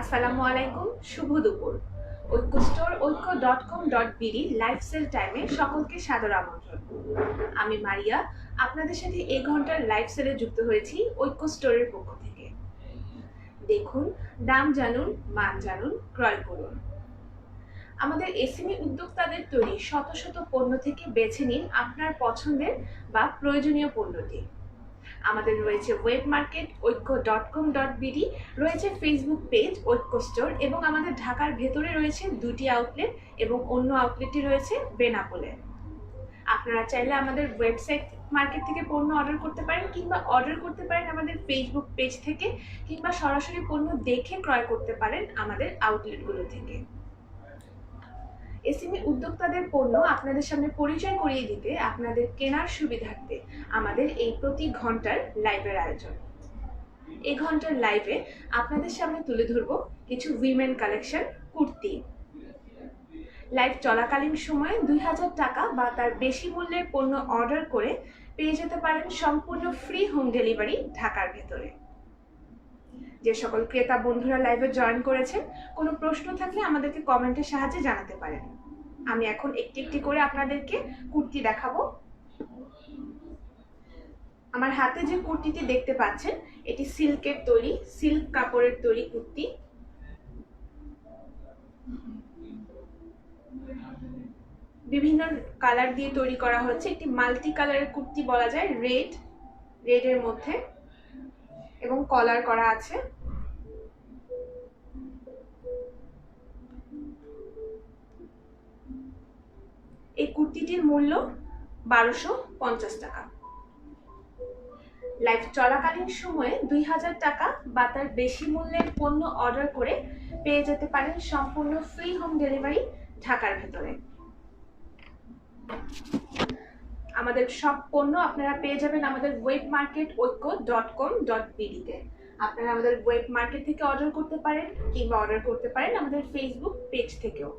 আসসালামু আলাইকুম শুভ দুপুর। Aikya store Aikya dot com dot BD life sale টাইমে সকলকে সাদর আমন্ত্রণ। আমি মারিয়া, আপনাদের সাথে এই ঘণ্টার লাইফ সেলে যুক্ত হয়েছি ঐক্য স্টোরের পক্ষ থেকে। দেখুন দাম জানুন, মান জানুন, ক্রয় করুন। আমাদের এসএমই উদ্যোক্তাদের তৈরি শত শত পণ্য থেকে বেছে নিন আপনার পছন্দের বা প্রয়োজনীয় পণ্যটি। আমাদের রয়েছে web market Aikya dot com dot BD রয়েছে ফেসবুক পেজ ঐক্য স্টোর এবং আমাদের ঢাকার ভেতরে রয়েছে দুটি আউটলেট এবং অন্য আউটলেটটি রয়েছে বেনাপোলে। আপনারা চাইলে আমাদের ওয়েবসাইট মার্কেট থেকে পণ্য অর্ডার করতে পারেন কিংবা অর্ডার করতে পারেন আমাদের ফেসবুক পেজ থেকে কিংবা সরাসরি পণ্য দেখে ক্রয় করতে পারেন আমাদের আউটলেটগুলো থেকে। এসএমই উদ্যোক্তাদের পণ্য আপনাদের সামনে পরিচয় করিয়ে দিতে, আপনাদের কেনার সুবিধার্থে আমাদের এই প্রতি ঘণ্টার লাইভের আয়োজন। এই ঘণ্টার লাইভে আপনাদের সামনে তুলে ধরব কিছু উইমেন কালেকশন কুর্তি। লাইভ চলাকালীন সময়ে দুই হাজার টাকা বা তার বেশি মূল্যের পণ্য অর্ডার করে পেয়ে যেতে পারেন সম্পূর্ণ ফ্রি হোম ডেলিভারি ঢাকার ভেতরে। যে সকল ক্রেতা বন্ধুরা লাইভে জয়েন করেছেন, কোনো প্রশ্ন থাকলে আমাদেরকে কমেন্টের সাহায্যে জানাতে পারেন। আমি এখন একটি একটি করে আপনাদেরকে কুর্তি দেখাবো। আমার হাতে যে কুর্তিটি দেখতে পাচ্ছেন, এটি সিল্কের তৈরি, সিল্ক কাপড়ের তৈরি কুর্তি। বিভিন্ন কালার দিয়ে তৈরি করা হচ্ছে। একটি মাল্টি কালারের কুর্তি বলা যায় রেড রেডের মধ্যে। এবং কলার করা আছে। এই কুর্তিটির মূল্য বারোশো পঞ্চাশ টাকা। লাইভ চলাকালীন সময়ে দুই হাজার টাকা বা তার বেশি মূল্যের পণ্য অর্ডার করে পেয়ে যেতে পারেন সম্পূর্ণ ফ্রি হোম ডেলিভারি ঢাকার ভেতরে। আমাদের সব পণ্য আপনারা পেয়ে যাবেন আমাদের web market Aikya dot com dot বিডিতে আপনারা আমাদের ওয়েব মার্কেট থেকে অর্ডার করতে পারেন কিংবা অর্ডার করতে পারেন আমাদের ফেসবুক পেজ থেকেও।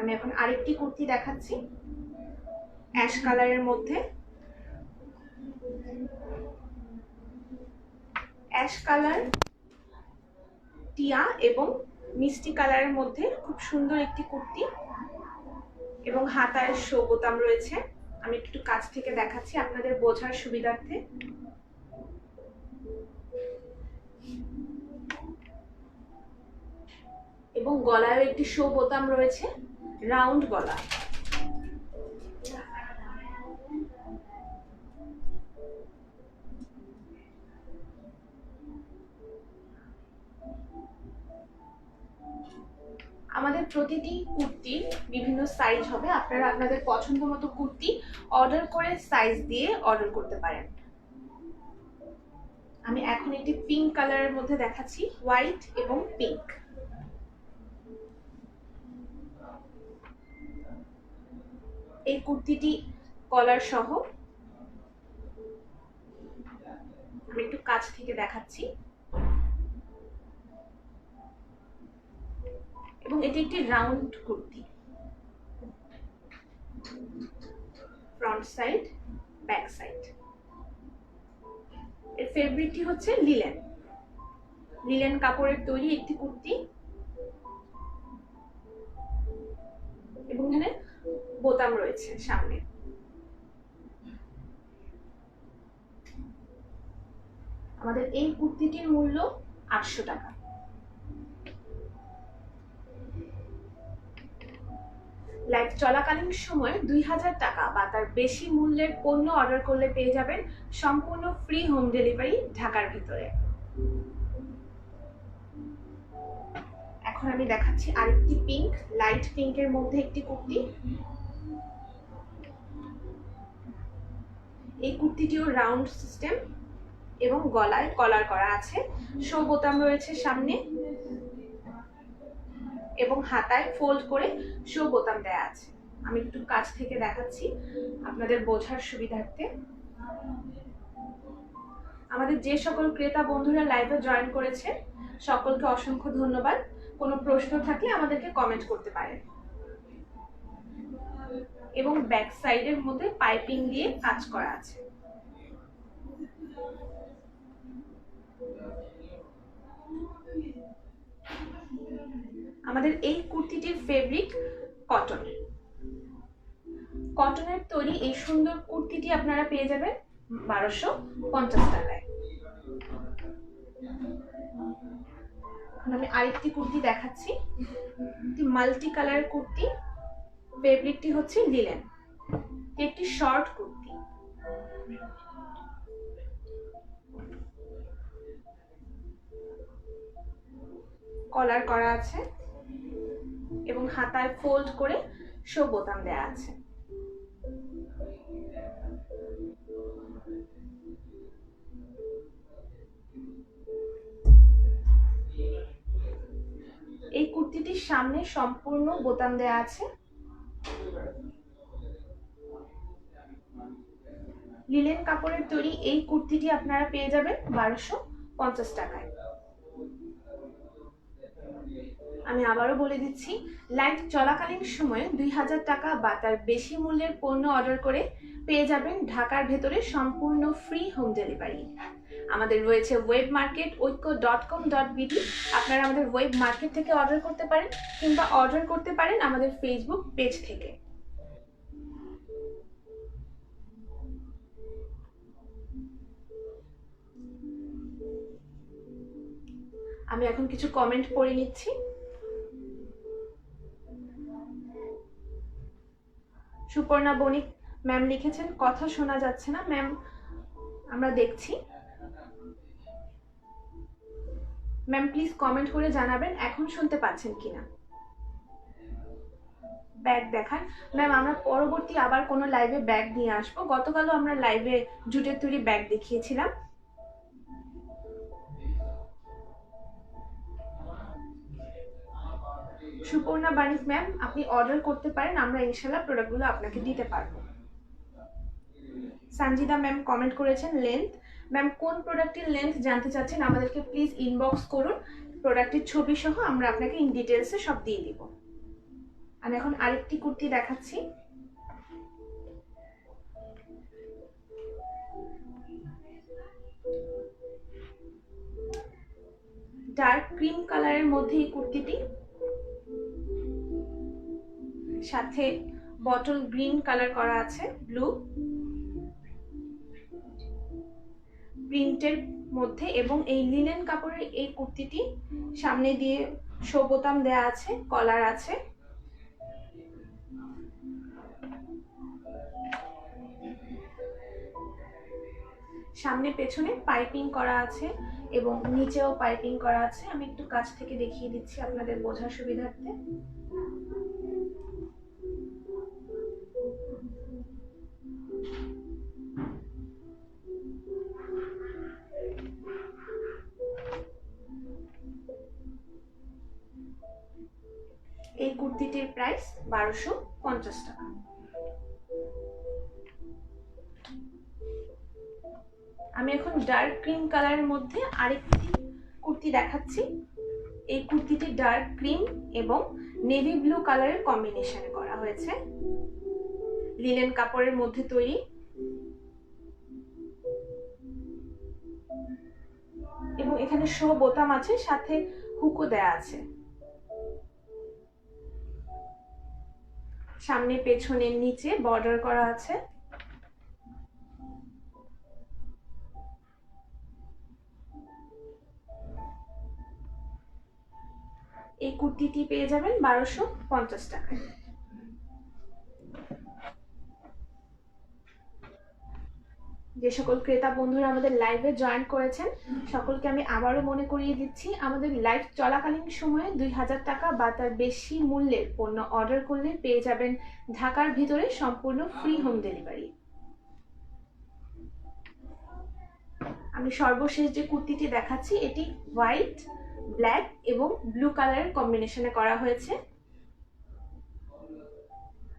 আমি এখন আরেকটি কুর্তি দেখাচ্ছি। অ্যাশ কালারের মধ্যে। অ্যাশ কালার, টিয়া এবং মিষ্টি কালারের মধ্যে খুব সুন্দর একটি কুর্তি। এবং হাতায় শো বোতাম রয়েছে। আমি একটু কাছ থেকে দেখাচ্ছি আপনাদের বোঝার সুবিধার্থে। এবং গলায় একটি শো বোতাম রয়েছে, রাউন্ড গলা। প্রতিটি কুর্তি, বিভিন্ন সাইজ হবে। আপনারা আপনাদের পছন্দ মতো কুর্তি অর্ডার করে সাইজ দিয়ে অর্ডার করতে পারেন। আমি এখন একটি পিঙ্ক কালারের মধ্যে দেখাচ্ছি হোয়াইট এবং পিঙ্ক এই কুর্তিটি কলার সহ। আমি একটু কাছ থেকে দেখাচ্ছি। এবং এটি একটি round kurti. Front side back side এর ফেব্রিকটি হচ্ছে লিলেন লিলেন কাপড়ের তৈরি একটি কুর্তি। এবং এখানে বোতাম রয়েছে সামনে। আমাদের এই কুর্তিটির মূল্য আটশো টাকা। লাইভ চলাকালীন সময়ে দুই হাজার টাকা বা তার বেশি মূল্যের পণ্য অর্ডার করলে পেয়ে যাবেন সম্পূর্ণ ফ্রি হোম ডেলিভারি ঢাকার ভিতরে। এখন আমি দেখাচ্ছি আরেকটি পিঙ্ক লাইট পিঙ্কের মধ্যে একটি কুর্তি। এই কুর্তিটিও রাউন্ড সিস্টেম এবং গলায় কলার করা আছে। শো বোতাম রয়েছে সামনে। এবং হাতায় ফোল্ড করে শো বোতাম দেয়া আছে। আমি একটু কাছ থেকে দেখাচ্ছি আপনাদের বোঝার সুবিধার্থে। আমাদের যে সকল ক্রেতা বন্ধুরা লাইভে জয়েন করেছে, সকলকে অসংখ্য ধন্যবাদ। কোনো প্রশ্ন থাকলে আমাদেরকে কমেন্ট করতে পারেন। এবং ব্যাক সাইডের মধ্যে পাইপিং দিয়ে কাজ করা আছে। আমাদের এই কুর্তিটির ফেব্রিক কটন কটনের তৈরি এই সুন্দর কুর্তিটি আপনারা পেয়ে যাবেন বারোশো পঞ্চাশ টাকায়। আমি আরেকটি কুর্তি দেখাচ্ছি। Multi colour kurti. ফেব্রিকটি হচ্ছে লিলেন একটি শর্ট কুর্তি। কলার করা আছে। এবং হাতায় ফোল্ড করে শো বোতাম দেওয়া আছে। এই কুর্তিটির সামনে সম্পূর্ণ বোতাম দেওয়া আছে। লিলেন কাপড়ের তৈরি এই কুর্তিটি আপনারা পেয়ে যাবেন বারোশো পঞ্চাশ টাকায়। আমি আবারও বলে দিচ্ছি লাইভ চলাকালীন সময়ে দুই হাজার টাকা বা তার বেশি মূল্যের পণ্য অর্ডার করে পেয়ে যাবেন ঢাকার ভেতরে সম্পূর্ণ ফ্রি হোম ডেলিভারি আমাদের রয়েছে web market Aikya dot com dot BD আপনারা আমাদের ওয়েব মার্কেট থেকে অর্ডার করতে পারেন কিংবা অর্ডার করতে পারেন আমাদের ফেসবুক পেজ থেকে। আমি এখন কিছু কমেন্ট পড়ে নিচ্ছি। সুপর্ণা বণিক, ম্যাম লিখেছেন, কথা শোনা যাচ্ছে না। ম্যাম, আমরা দেখছি। ম্যাম প্লিজ কমেন্ট করে জানাবেন, এখন শুনতে পাচ্ছেন কিনা। ব্যাগ দেখান। ম্যাম, আমরা পরবর্তী আবার কোনো লাইভে ব্যাগ নিয়ে আসব। গতকালও আমরা লাইভে জুটের তৈরি ব্যাগ দেখিয়েছিলাম। সুপর্ণা বাণিক ম্যাম, আপনি অর্ডার করতে পারেন, আমরা ইনশাল্লাহ প্রোডাক্টগুলো আপনাকে দিতে পারব। সঞ্জিদা ম্যাম কমেন্ট করেছেন লেন্থ ম্যাম, কোন প্রোডাক্টের লেন্থ জানতে চাচ্ছেন, আমাদেরকে প্লিজ ইনবক্স করুন। প্রোডাক্টের ছবি সহ আমরা আপনাকে ইন ডিটেলসে সব দিয়ে দিব। আমি এখন আরেকটি কুর্তি দেখাচ্ছি। ডার্ক ক্রিম কালারের মধ্যে এই কুর্তিটি সাথে বটল গ্রিন কালার করা আছে ব্লু প্রিন্টের মধ্যে এবং এই লিনেন কাপড়ের এই কুর্তিটি সামনে দিয়ে শো বোতাম দেওয়া আছে কলার আছে। সামনে পেছনে পাইপিং করা আছে এবং নিচেও পাইপিং করা আছে। আমি একটু কাছ থেকে দেখিয়ে দিচ্ছি আপনাদের বোঝার সুবিধার্থে। প্রাইস বারোশো পঞ্চাশ টাকা। আমি এখন ডার্ক ক্রিম কালারের মধ্যে আরেকটি কুর্তি দেখাচ্ছি। এই কুর্তিটি ডার্ক ক্রিম এবং নেভি ব্লু কালারের কম্বিনেশনে করা হয়েছে। লিনেন কাপড়ের মধ্যে তৈরি। এবং এখানে শো বোতাম আছে, সাথে হুকও দেয়া আছে। সামনে পেছনের নিচে বর্ডার করা আছে। এই কুর্তিটি পেয়ে যাবেন বারোশো পঞ্চাশ টাকায়। যে সকল ক্রেতা বন্ধুরা আমাদের লাইভে জয়েন করেছেন, সকলকে আমি আবারও মনে করিয়ে দিচ্ছি, আমাদের লাইভ চলাকালীন সময়ে দুই হাজার টাকা বা তার বেশি মূল্যের পণ্য অর্ডার করলে পেয়ে যাবেন ঢাকার ভিতরে সম্পূর্ণ ফ্রি হোম ডেলিভারি আমি সর্বশেষ যে কুর্তিটি দেখাচ্ছি, এটি হোয়াইট ব্ল্যাক এবং ব্লু কালারের কম্বিনেশনে করা হয়েছে।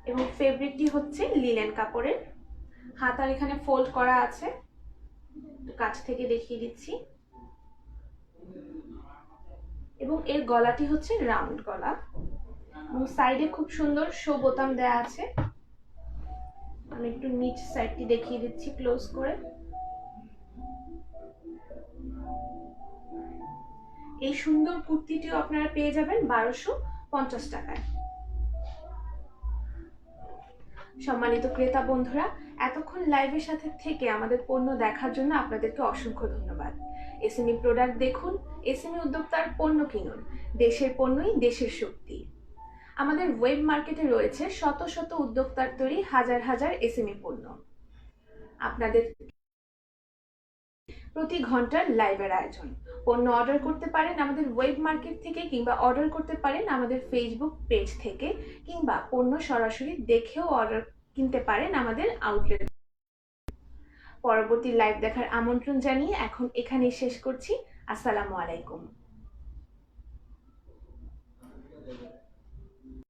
এবং ফেব্রিকটি হচ্ছে লিলেন কাপড়ের। হাতার এখানে ফোল্ড করা আছে। কাছ থেকে দেখিয়ে দিচ্ছি। এবং এর গলাটি হচ্ছে রাউন্ড গলা। এবং সাইডে খুব সুন্দর শো বোতাম দেয়া আছে। আমি একটু নিচ সাইডটি দেখিয়ে দিচ্ছি ক্লোজ করে। এই সুন্দর কুর্তিটিও আপনারা পেয়ে যাবেন বারোশো পঞ্চাশ টাকায়। সম্মানিত ক্রেতা বন্ধুরা এতক্ষণ লাইভের সাথে থেকে আমাদের পণ্য দেখার জন্য আপনাদেরকে অসংখ্য ধন্যবাদ। এসএমই প্রোডাক্ট দেখুন এসএমই উদ্যোক্তার পণ্য কিনুন। দেশের পণ্যই দেশের শক্তি। আমাদের ওয়েব মার্কেটে রয়েছে শত শত উদ্যোক্তার তৈরি হাজার হাজার এসএমই পণ্য। আপনাদের প্রতি ঘণ্টার লাইভের আয়োজন। পণ্য অর্ডার করতে পারেন আমাদের ওয়েব মার্কেট থেকে কিংবা অর্ডার করতে পারেন আমাদের ফেসবুক পেজ থেকে কিংবা পণ্য সরাসরি দেখেও অর্ডার কিনতে পারেন আমাদের আউটলেট পরবর্তী লাইভ দেখার আমন্ত্রণ জানিয়ে এখন এখানেই শেষ করছি। আসসালামু আলাইকুম।